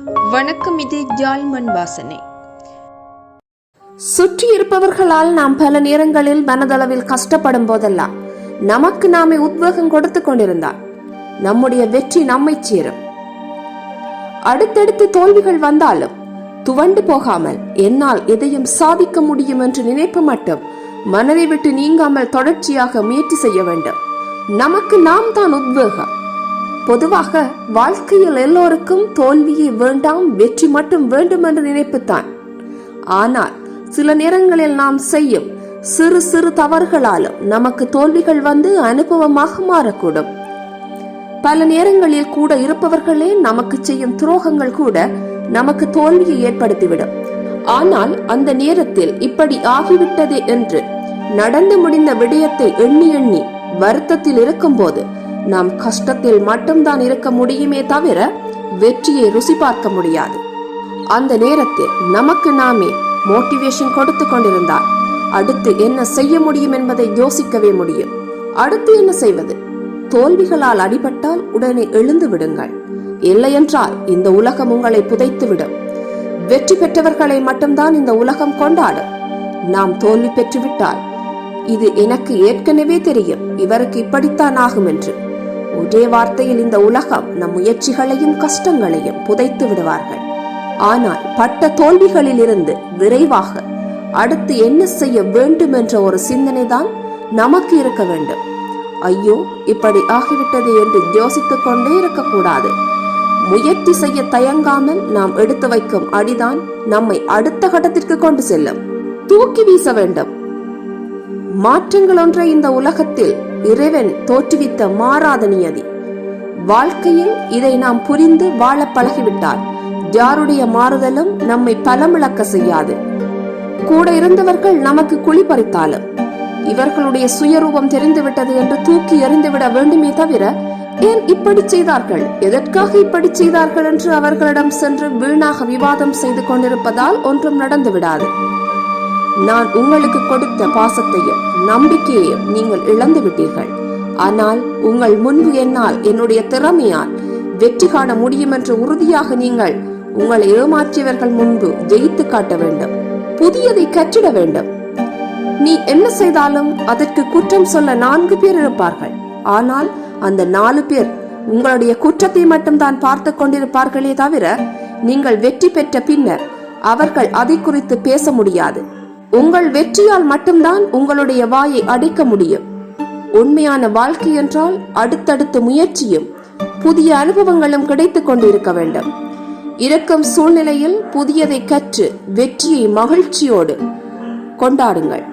வணக்கம் இது ஜால் மண் வாசனை. சுற்றி இருப்பவர்களால் நாம் பல நேரங்களில் மனதளவில் கஷ்டப்படும் போதெல்லாம் நமக்கு நாமே உத்வேகம் கொடுத்து கொண்டிருந்தால் நம்முடைய வெற்றி நம்மை சேரும். அடுத்தடுத்து தோல்விகள் வந்தாலும் துவண்டு போகாமல் என்னால் எதையும் சாதிக்க முடியும் என்று நினைப்பு மட்டும் மனதை விட்டு நீங்காமல் தொடர்ச்சியாக முயற்சி செய்ய வேண்டும். நமக்கு நாம் தான் உத்வேகம். பொதுவாக வாழ்க்கையில் எல்லோருக்கும் தோல்வியை வேண்டாம் வெற்றி மட்டும் வேண்டும் என்று நினைப்புத்தான். ஆனால் சில நேரங்களில் நாம் செய்யும் சிறு சிறு தவறுகளாலும் நமக்கு தோல்விகள் வந்து அனுபவமாக மாறக்கூடும். பல நேரங்களில் கூட இருப்பவர்களே நமக்கு செய்யும் துரோகங்கள் கூட நமக்கு தோல்வியை ஏற்படுத்திவிடும். ஆனால் அந்த நேரத்தில் இப்படி ஆகிவிட்டதே என்று நடந்து முடிந்த விடயத்தை எண்ணி எண்ணி வருத்தத்தில் இருக்கும்போது நாம் கஷ்டத்தில் மட்டும்தான் இருக்க முடியுமே தவிர வெற்றியை ருசி பார்க்க முடியாது. அந்த நேரத்தில் நமக்கு நாமே மோட்டிவேஷன் கொடுத்து கொண்டிருந்தால் அடுத்து என்ன செய்ய முடியும் என்பதை யோசிக்கவே முடியும். அடுத்து என்ன செய்வது? தோல்விகளால் அடிபட்டால் உடனே எழுந்து விடுங்கள். இல்லையென்றால் இந்த உலகம் உங்களை புதைத்துவிடும். வெற்றி பெற்றவர்களை மட்டும்தான் இந்த உலகம் கொண்டாடும். நாம் தோல்வி பெற்றுவிட்டால் இது எனக்கு ஏற்கனவே தெரியும். இவருக்கு இப்படித்தான் ஆகும் என்று ஒரே வார்த்தையில் இந்த உலகம் நம் முயற்சிகளையும் கஷ்டங்களையும் புதைத்து விடுவார்கள். ஆனால் பட்ட தோல்விகளில் இருந்து விரைவாக அடுத்து என்ன செய்ய வேண்டும் என்ற ஒரு சிந்தனை தான் நமக்கு இருக்க வேண்டும். ஐயோ இப்படி ஆகிவிட்டது என்று யோசித்துக் கொண்டே இருக்கக்கூடாது. முயற்சி செய்ய தயங்காமல் நாம் எடுத்து வைக்கும் அடிதான் நம்மை அடுத்த கட்டத்திற்கு கொண்டு செல்லும். தூக்கி வீச வேண்டும். மாற்றங்கள் ஒன்றை இந்த உலகத்தில் இறைவன் தோற்றுவித்த மாறாத நியதி. வாழ்க்கையில் இதை நாம் புரிந்து வாழ பழகிவிட்டால் யாருடைய மாறுதலும் நம்மை பலமிழக்க செய்யாது. கூட இருந்தவர்கள் நமக்கு குழி பறித்தாலும் இவர்களுடைய சுயரூபம் தெரிந்துவிட்டது என்று தூக்கி எறிந்துவிட வேண்டுமே தவிர ஏன் இப்படி செய்தார்கள்? எதற்காக இப்படி செய்தார்கள் என்று அவர்களிடம் சென்று வீணாக விவாதம் செய்து கொண்டிருப்பதால் ஒன்றும் நடந்து விடாது நான் உங்களுக்கு கொடுத்த பாசத்தையும் நம்பிக்கையையும் நீங்கள் இழந்து விட்டீர்கள். ஆனால் உங்கள் முன்பு என்னால் என்னுடைய திறமையால் வெற்றி காண முடியும் என்று உறுதியாக நீங்கள் உங்களை ஏமாற்றியவர்கள் முன்பு ஜெயித்து காட்ட வேண்டும். புதியதை கற்றிட வேண்டும். நீ என்ன செய்தாலும் அதற்கு குற்றம் சொல்ல நான்கு பேர் இருப்பார்கள். ஆனால் அந்த நாலு பேர் உங்களுடைய குற்றத்தை மட்டும்தான் பார்த்து கொண்டிருப்பார்களே தவிர நீங்கள் வெற்றி பெற்ற பின்னர் அவர்கள் அதை குறித்து பேச முடியாது. உங்கள் வெற்றியால் மட்டும்தான் உங்களுடைய வாயை அடைக்க முடியும். உண்மையான வாழ்க்கை என்றால் அடுத்தடுத்த முயற்சியும் புதிய அனுபவங்களும் கிடைத்துக் கொண்டிருக்க வேண்டும். இருக்கும் சூழ்நிலையில் புதியதை கற்று வெற்றியை மகிழ்ச்சியோடு கொண்டாடுங்கள்.